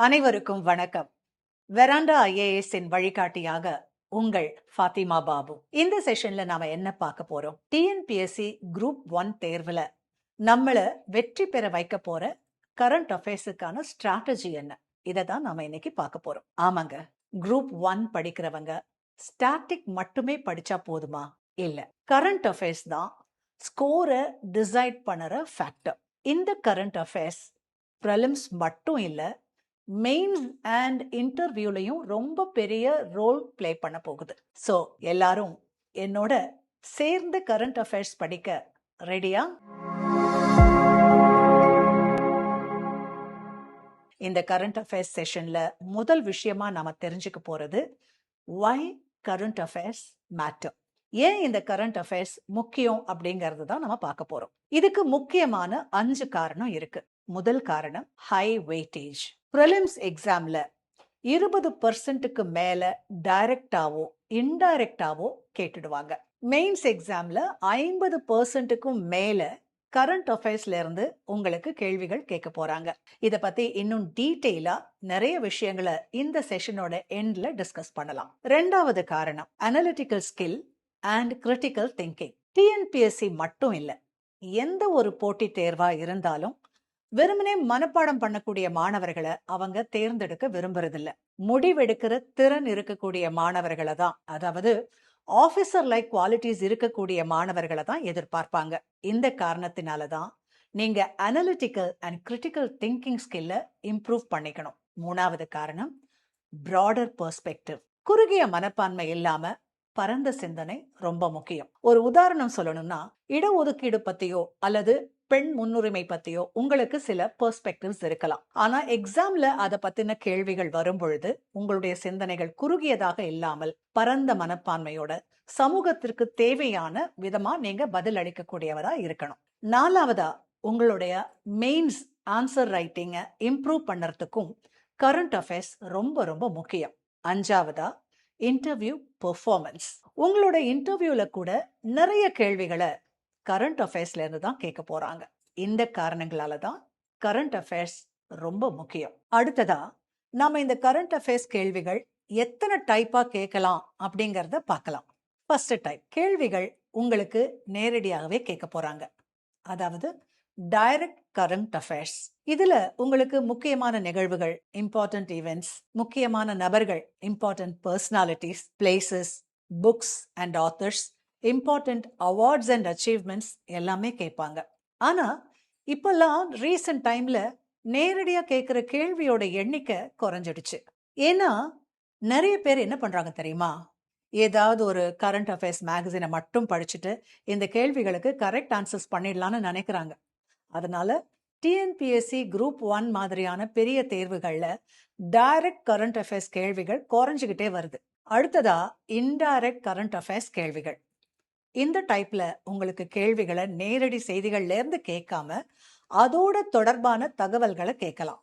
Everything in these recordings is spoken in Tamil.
அனைவருக்கும் வணக்கம். வெராண்டா ஐஏஎஸ் இன் வழிகாட்டியாக உங்கள் ஃபாத்திமா பாபு. இந்த செஷன்ல நாம என்ன பார்க்க போறோம்? டிஎன்பிஎஸ்சி குரூப் ஒன் தேர்வுல நம்மள வெற்றி பெற வைக்க போற கரண்ட் அஃபேர்ஸுக்கான ஸ்ட்ராட்டஜி என்ன? இதை தான் நாம இன்னைக்கு பார்க்க போறோம். ஆமாங்க. குரூப் ஒன் படிக்கிறவங்க ஸ்டாட்டிக் மட்டுமே படிச்சா போதுமா? இல்ல. கரண்ட் அஃபேர்ஸ் தான் ஸ்கோரை டிசைட் பண்ணுற ஃபேக்டர். இந்த கரண்ட் அஃபேர்ஸ் ப்ரலிம்ஸ் மட்டும் இல்லை மெயின்ஸ் அண்ட் இன்டர்வியூலையும் ரொம்ப பெரிய ரோல் ப்ளே பண்ண போகுது. ஸோ எல்லாரும் என்னோட சேர்ந்து கரண்ட் அஃபேர்ஸ் படிக்க ரெடியா இந்த கரண்ட் அஃபேர்ஸ் செஷன்ல முதல் விஷயமா நாம தெரிஞ்சுக்க போறது வை கரண்ட் அஃபேர்ஸ் மேட்டர் ஏன் இந்த கரண்ட் அஃபேர்ஸ் முக்கியம் அப்படிங்கிறது தான் நம்ம பார்க்க போறோம். இதுக்கு முக்கியமான அஞ்சு காரணம் இருக்கு. முதல் காரணம் ஹை வெயிட்டேஜ் ப்ரிலிம்ஸ் எக்ஸாம்ல இருபது பர்சன்ட்டுக்கு மேல டைரக்டாவோ இன்டைரக்டாவோ கேட்டுடுவாங்க. மெயின்ஸ் எக்ஸாம்ல ஐம்பது பர்சன்ட்டுக்கும் மேல கரண்ட் அஃபேர்ஸ்ல இருந்து உங்களுக்கு கேள்விகள் கேட்க போறாங்க. இத பத்தி இன்னும் டீட்டெயிலா நிறைய விஷயங்களை இந்த செஷனோட எண்ட்ல டிஸ்கஸ் பண்ணலாம். ரெண்டாவது காரணம் analytical skill and critical thinking TNPSC மட்டும் இல்லை எந்த ஒரு போட்டித் தேர்வா இருந்தாலும் வெறுமனே மனப்பாடம் பண்ணக்கூடிய மாணவர்களை அவங்க தேர்ந்தெடுக்க விரும்புறதில்ல. முடிவெடுக்கிற திறன் இருக்கக்கூடிய மாணவர்களை தான். அதாவது ஆஃபீஸர் லைக் குவாலிட்டிஸ் இருக்கக்கூடிய மாணவர்களை தான் எதிர்பார்ப்பாங்க. இந்த காரணத்தினால தான் நீங்க அனலிட்டிக்கல் அண்ட் கிரிட்டிக்கல் திங்கிங் ஸ்கில்ல இம்ப்ரூவ் பண்ணிக்கணும். மூணாவது காரணம் ப்ராடர் பெர்ஸ்பெக்டிவ் குறுகிய மனப்பான்மை இல்லாம பரந்த சிந்தனை ரொம்ப முக்கியம். ஒரு உதாரணம் சொல்லணும்னா இடஒதுக்கீடு பத்தியோ அல்லது பெண் முன்னுரிமை பத்தியோ உங்களுக்கு சில பெர்ஸ்பெக்டிவ்ஸ் இருக்கலாம். ஆனா எக்ஸாம்ல அதை பத்தின கேள்விகள் வரும் பொழுது உங்களுடைய சிந்தனைகள் குறுகியதாக இல்லாமல் பரந்த மனப்பான்மையோட சமூகத்திற்கு தேவையான விதமா நீங்க பதில் அளிக்கக்கூடியவரா இருக்கணும். நாலாவதா உங்களுடைய மெயின்ஸ் ஆன்சர் ரைட்டிங்கை இம்ப்ரூவ் பண்ணுறதுக்கும் கரண்ட் அஃபேர்ஸ் ரொம்ப ரொம்ப முக்கியம். அஞ்சாவதா இன்டர்வியூ பெர்ஃபார்மன்ஸ் உங்களோட இன்டர்வியூல கூட நிறைய கேள்விகளை கரண்ட் அஃபேர்ஸ்ல இருந்து தான் கேட்க போறாங்க. இந்த காரணங்களால தான் கரண்ட் அஃபேர்ஸ் ரொம்ப முக்கியம். அடுத்ததா நாம இந்த கரண்ட் அஃபேர்ஸ் கேள்விகள் எத்தனை டைப்பா கேட்கலாம் அப்படிங்கறத பார்க்கலாம். ஃபர்ஸ்ட் டைப் கேள்விகள் உங்களுக்கு நேரடியாகவே கேட்க போறாங்க. அதாவது டைரக்ட் கரண்ட் அஃபேர்ஸ் இதுல உங்களுக்கு முக்கியமான நிகழ்வுகள் இம்பார்ட்டன்ட் ஈவெண்ட்ஸ் முக்கியமான நபர்கள் important personalities places books and authors important awards and achievements எல்லாமே கேட்பாங்க. ஆனா இப்போல்லாம் ரீசன்ட் டைம்ல நேரடியா கேட்குற கேள்வியோட எண்ணிக்கை குறைஞ்சிடுச்சு. ஏன்னா நிறைய பேர் என்ன பண்றாங்க தெரியுமா? ஏதாவது ஒரு கரண்ட் அஃபேர்ஸ் மேகசினை மட்டும் படிச்சுட்டு இந்த கேள்விகளுக்கு கரெக்ட் ஆன்சர்ஸ் பண்ணிடலாம்னு நினைக்கிறாங்க. அதனால டிஎன்பிஎஸ்சி குரூப் ஒன் மாதிரியான பெரிய தேர்வுகள்ல டைரக்ட் கரண்ட் அஃபேர்ஸ் கேள்விகள் குறைஞ்சிக்கிட்டே வருது. அடுத்ததா இன்டைரக்ட் கரண்ட் அஃபேர்ஸ் கேள்விகள். இந்த டைப்ல உங்களுக்கு கேள்விகளை நேரடி செய்திகள்ல இருந்து கேட்காம அதோட தொடர்பான தகவல்களை கேட்கலாம்.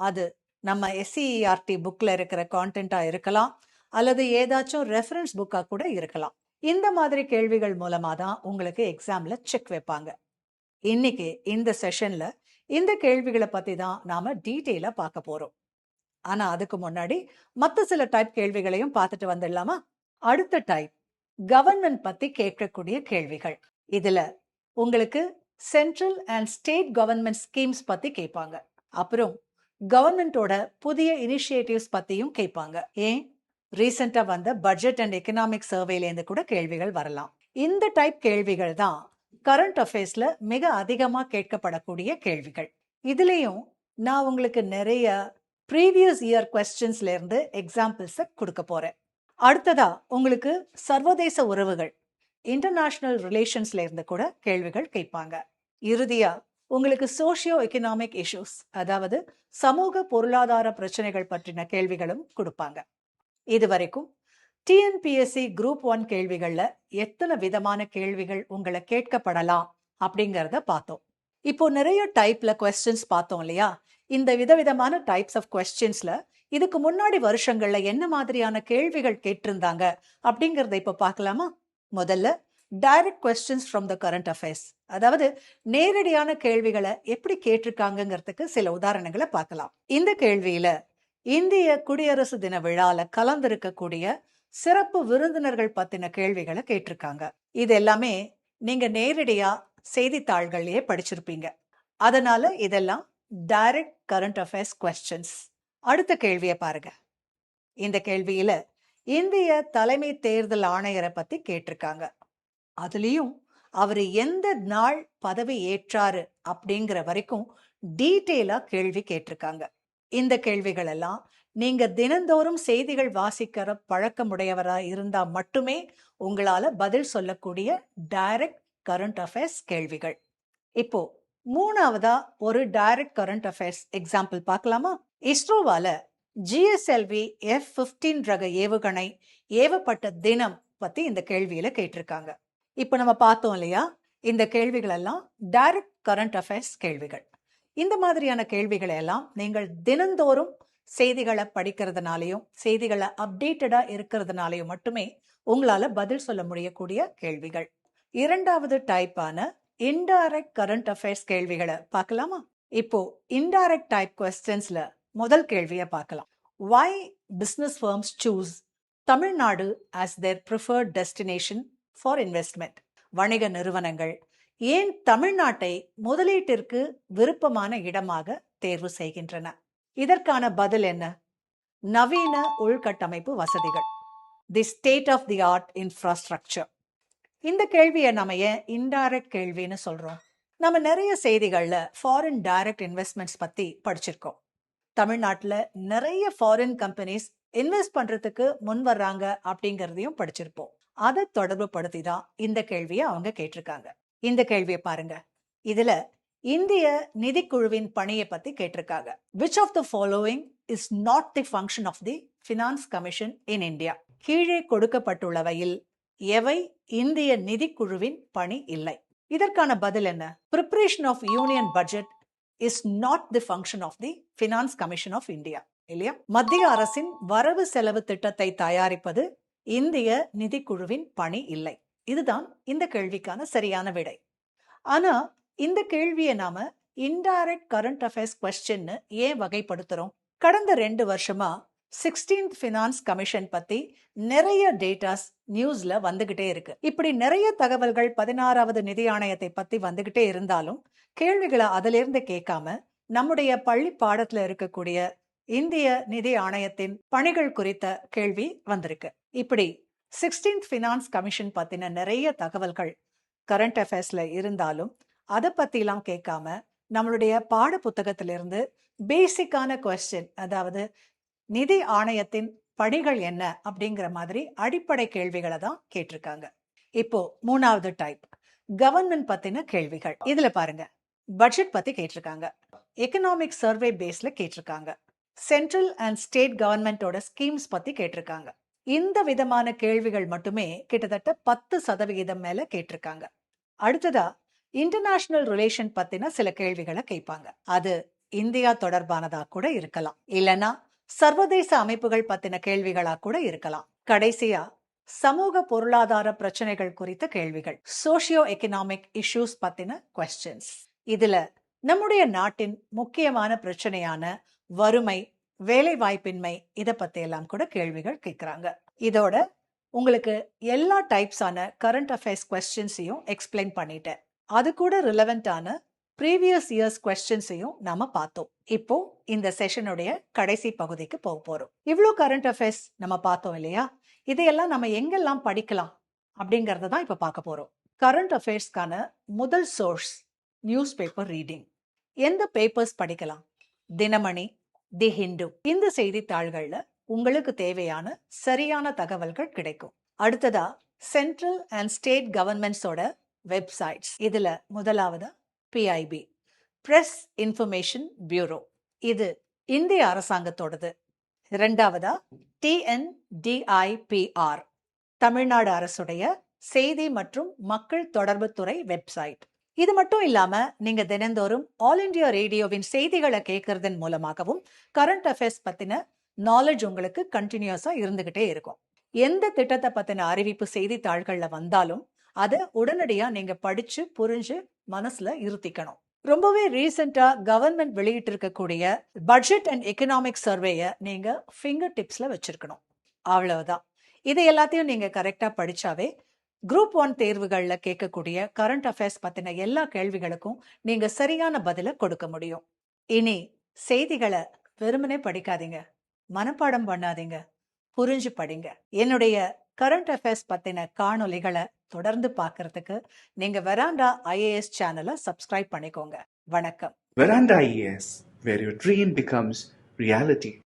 அது நம்ம எஸ்சிஇஆர்டி புக்ல இருக்கிற கான்டென்ட்டா இருக்கலாம் அல்லது ஏதாச்சும் ரெஃபரன்ஸ் புக்கா கூட இருக்கலாம். இந்த மாதிரி கேள்விகள் மூலமா தான் உங்களுக்கு எக்ஸாம்ல செக் வைப்பாங்க. இன்னைக்கு இந்த செஷன்ல இந்த கேள்விகளை பத்தி தான் நாம டீட்டெயிலா பார்க்க போறோம். ஆனா அதுக்கு முன்னாடி மத்த சில டைப் கேள்விகளையும் பார்த்துட்டு வந்துடலாமா? அடுத்த டைப் கவர்மெண்ட் பத்தி கேட்கக்கூடிய கேள்விகள். இதுல உங்களுக்கு central and state government schemes பத்தி கேட்பாங்க. அப்புறம் கவர்மெண்டோட புதிய இனிஷியேட்டிவ்ஸ் பத்தியும் கேட்பாங்க. ஏன்? ரீசெண்டா வந்த பட்ஜெட் அண்ட் எக்கனாமிக் சர்வேலேருந்து கூட கேள்விகள் வரலாம். இந்த டைப் கேள்விகள் தான் கரண்ட் அஃபேர்ஸ்ல மிக அதிகமா கேட்கப்படக்கூடிய கேள்விகள். இதுலயும் நான் உங்களுக்கு நிறைய ப்ரீவியஸ் இயர் கொஸ்டின்ஸ்ல இருந்து எக்ஸாம்பிள்ஸை கொடுக்க போறேன். அடுத்ததா உங்களுக்கு சர்வதேச உறவுகள் இன்டர்நேஷனல் ரிலேஷன்ஸ்ல இருந்து கூட கேள்விகள் கேட்பாங்க. இறுதியா உங்களுக்கு சோஷியோ எக்கனாமிக் இஷ்யூஸ் அதாவது சமூக பொருளாதார பிரச்சனைகள் பற்றின கேள்விகளும் கொடுப்பாங்க. இது வரைக்கும் டிஎன்பிஎஸ்சி குரூப் ஒன் கேள்விகள்ல எத்தனை விதமான கேள்விகள் உங்களை கேட்கப்படலாம் அப்படிங்கறத பார்த்தோம். இப்போ நிறைய டைப்ல கொஸ்டின்ஸ் பார்த்தோம் இல்லையா? இந்த விதவிதமான டைப்ஸ் ஆஃப் கொஸ்டின்ஸ்ல இதுக்கு முன்னாடி வருஷங்கள்ல என்ன மாதிரியான கேள்விகள் கேட்டிருந்தாங்க அப்படிங்கறத இப்ப பார்க்கலாமா? முதல்ல direct questions from the current affairs அதாவது நேரடியான கேள்விகளை எப்படி கேட்டிருக்காங்கிறதுக்கு சில உதாரணங்களை பார்க்கலாம். இந்த கேள்வியில இந்திய குடியரசு தின விழால கலந்திருக்கக்கூடிய சிறப்பு விருந்தினர்கள் பத்தின கேள்விகளை கேட்டிருக்காங்க. இது எல்லாமே நீங்க நேரடியா செய்தித்தாள்கள்லயே படிச்சிருப்பீங்க. அதனால இதெல்லாம் டைரக்ட் கரண்ட் அஃபேர்ஸ் கொஸ்டின்ஸ் அடுத்த கேள்வியை பாருங்க. இந்த கேள்வியில இந்திய தலைமை தேர்தல் ஆணையரை பத்தி கேட்டிருக்காங்க. அதுலயும் அவர் எந்த நாள் பதவி ஏற்றாரு அப்படிங்கிற வரைக்கும் டீட்டெயிலா கேள்வி கேட்டிருக்காங்க. இந்த கேள்விகள் எல்லாம் நீங்க தினந்தோறும் செய்திகள் வாசிக்கிற பழக்கமுடையவரா இருந்தா மட்டுமே உங்களால பதில் சொல்லக்கூடிய டைரக்ட் கரண்ட் அஃபேர்ஸ் கேள்விகள். இப்போ மூணாவதா ஒரு டைரக்ட் கரண்ட் அஃபேர்ஸ் எக்ஸாம்பிள் பார்க்கலாமா? இஸ்ரோவால ஜிஎஸ்எல்வி எஃப் பிப்டீன் ரக ஏவுகணை ஏவப்பட்ட தினம் பத்தி இந்த கேள்வியில கேட்டிருக்காங்க. இப்போ நம்ம பார்த்தோம் இல்லையா? இந்த கேள்விகள் எல்லாம் டைரக்ட் கரண்ட் அஃபேர்ஸ் கேள்விகள். இந்த மாதிரியான கேள்விகளை எல்லாம் நீங்கள் தினந்தோறும் செய்திகளை படிக்கிறதுனாலையும் செய்திகளை அப்டேட்டடா இருக்கிறதுனாலையும் மட்டுமே உங்களால பதில் சொல்ல முடியக்கூடிய கேள்விகள். இரண்டாவது டைப்பான இன்டைரக்ட் கரண்ட் அஃபேர்ஸ் கேள்விகளை பார்க்கலாமா? இப்போ இன்டைரக்ட் டைப் கொஸ்டின்ஸ்ல முதல் கேள்வியை பார்க்கலாம். Why business firms choose Tamil Nadu as their preferred destination for investment வணிக நிறுவனங்கள் ஏன் தமிழ்நாட்டை முதலீட்டிற்கு விருப்பமான இடமாக தேர்வு செய்கின்றன? இதற்கான பதில் என்ன? நவீன உள்கட்டமைப்பு வசதிகள். The state of the art infrastructure இந்த கேள்வியை நம்ம ஏன் இன்டைரக்ட் கேள்வின்னு சொல்றோம்? நம்ம நிறைய செய்திகள்ல ஃபாரின் டைரக்ட் இன்வெஸ்ட்மெண்ட்ஸ் பத்தி படிச்சிருக்கோம். தமிழ்நாட்டில் நிறைய ஃபாரின் கம்பெனிஸ் இன்வெஸ்ட் பண்றதுக்கு முன் வர்றாங்க அப்படிங்கிறதையும் படிச்சிருப்போம். அதை தொடர்பு படுத்தி தான் இந்த கேள்வியை அவங்க கேட்டிருக்காங்க. இந்த கேள்வியை பாருங்க. இதுல இந்திய நிதிக்குழுவின் பணியை பத்தி கேட்டிருக்காங்க. Which of the following is not the function of the finance commission in India கீழே கொடுக்கப்பட்டுள்ளவையில் எவை இந்திய நிதிக்குழுவின் பணி இல்லை? இதற்கான பதில் என்ன? Preparation of union budget is not the function of the finance commission of India இல்லையா? மத்திய அரசின் வரவு செலவு திட்டத்தை தயாரிப்பது இந்திய நிதிக்குழுவின் பணி இல்லை. இதுதான் இந்த கேள்விக்கான சரியான விடை. ஆனா இந்த கேள்வியை நாம இன்டைரக்ட் கரண்ட் அஃபேர்ஸ் கொஸ்டின்னு ஏன் வகைப்படுத்துறோம்? கடந்த ரெண்டு வருஷமா சிக்ஸ்டீன்த் ஃபினான்ஸ் கமிஷன் பத்தி நிறைய டேட்டாஸ் நியூஸ்ல வந்துகிட்டே இருக்கு. இப்படி நிறைய தகவல்கள் பதினாறாவது நிதி ஆணையத்தை பத்தி வந்துகிட்டே இருந்தாலும் கேள்விகளை அதிலிருந்து கேட்காம நம்முடைய பள்ளி பாடத்துல இருக்கக்கூடிய இந்திய நிதி ஆணையத்தின் பணிகள் குறித்த கேள்வி வந்திருக்கு. இப்படி சிக்ஸ்டீன்த் ஃபினான்ஸ் கமிஷன் பத்தின நிறைய தகவல்கள் கரண்ட் அஃபேர்ஸ்ல இருந்தாலும் அதை பத்திலாம் கேட்காம நம்மளுடைய பாட புத்தகத்திலிருந்து பேசிக்கான கொஸ்டின் அதாவது நிதி ஆணையத்தின் பணிகள் என்ன அப்படிங்கிற மாதிரி அடிப்படை கேள்விகளை தான் கேட்டிருக்காங்க. இப்போ மூணாவது டைப் கவர்மெண்ட் பத்தின கேள்விகள். இதுல பாருங்க பட்ஜெட் பத்தி கேட்டிருக்காங்க. எக்கனாமிக் சர்வே பேஸ்ல கேட்டிருக்காங்க. சென்ட்ரல் அண்ட் ஸ்டேட் கவர்மெண்டோட ஸ்கீம்ஸ் பத்தி கேட்டிருக்காங்க. இந்த விதமான கேள்விகள் மட்டுமே கிட்டத்தட்ட பத்து சதவிகிதம் மேல கேட்டிருக்காங்க. அடுத்ததா இன்டர்நேஷனல் ரிலேஷன் பத்தின சில கேள்விகளை கேட்பாங்க. அது இந்தியா தொடர்பானதா கூட இருக்கலாம். இல்லனா சர்வதேச அமைப்புகள் பத்தின கேள்விகளா கூட இருக்கலாம். கடைசியா சமூக பொருளாதார பிரச்சனைகள் குறித்த கேள்விகள். சோசியோ எக்கனாமிக் இஷ்யூஸ் பத்தின கொஸ்டின்ஸ் இதுல நம்முடைய நாட்டின் முக்கியமான பிரச்சனையான வறுமை வேலை வாய்ப்பின்மை இதை பத்தி எல்லாம் கூட கேள்விகள் கேட்கறாங்க இதோட உங்களுக்கு எல்லா டைப்ஸான கரண்ட் அஃபேர்ஸ் கொஸ்டின்ஸையும் எக்ஸ்பிளைன் பண்ணிட்டேன். அது கூட ரிலவெண்டான ப்ரீவியஸ் இயர்ஸ் கொஸ்டின்ஸையும் நாம பார்த்தோம். இப்போ இந்த செஷனுடைய கடைசி பகுதிக்கு போக போறோம். இவ்வளோ கரண்ட் அஃபேர்ஸ் நம்ம பார்த்தோம் இல்லையா? இதையெல்லாம் நம்ம எங்கெல்லாம் படிக்கலாம் அப்படிங்கறத தான் இப்ப பார்க்க போறோம். கரண்ட் அஃபேர்ஸ்க்கான முதல் சோர்ஸ் நியூஸ் பேப்பர் ரீடிங் எந்த பேப்பர்ஸ் படிக்கலாம்? தினமணி தி ஹிந்து. இந்த செய்தித்தாள்கள்ல உங்களுக்கு தேவையான சரியான தகவல்கள் கிடைக்கும். அடுத்ததா சென்ட்ரல் அண்ட் ஸ்டேட் கவர்மெண்ட்ஸோட வெப்சைட்ஸ் இதுல முதலாவதா பிஐபி பிரஸ் இன்ஃபர்மேஷன் பியூரோ இது இந்திய அரசாங்கத்தோடது. இரண்டாவதா டிஎன்டிஐபிஆர் தமிழ்நாடு அரசுடைய செய்தி மற்றும் மக்கள் தொடர்புத்துறை வெப்சைட். இது மட்டும் இல்லாம நீங்க தினந்தோறும் ஆல் இண்டியா ரேடியோவின் செய்திகளை கேட்கறதன் மூலமாகவும் கரண்ட் அஃபேர்ஸ் பத்தின நாலேஜ் உங்களுக்கு கண்டினியூஸா இருந்துகிட்டே இருக்கும். எந்த திட்டத்தை பத்தின அறிவிப்பு செய்தித்தாள்கள்ல வந்தாலும் அதை உடனடியா நீங்க படிச்சு புரிஞ்சு மனசுல இருத்திக்கணும். ரொம்பவே ரீசெண்டா கவர்மெண்ட் வெளியிட்டு இருக்கக்கூடிய பட்ஜெட் அண்ட் எக்கனாமிக் சர்வேயை நீங்க ஃபிங்கர் டிப்ஸ்ல வச்சிருக்கணும். அவ்வளவுதான். இது எல்லாத்தையும் நீங்க கரெக்டா படிச்சாவே குரூப் ஒன் தேர்வுகள்ல கேட்கக்கூடிய கரண்ட் அஃபேர்ஸ் பத்தின எல்லா கேள்விகளுக்கும் நீங்க சரியான பதில கொடுக்க முடியும். இனி செய்திகளை வெறுமனே படிக்காதீங்க. மனப்பாடம் பண்ணாதீங்க. புரிஞ்சு படிங்க. என்னுடைய கரண்ட் அஃபேர்ஸ் பத்தின காணொலிகளை தொடர்ந்து பார்க்கறதுக்கு நீங்க வெராண்டா ஐஏஎஸ் சேனலை சப்ஸ்கிரைப் பண்ணிக்கோங்க. வணக்கம். Veranda IAS where your dream becomes reality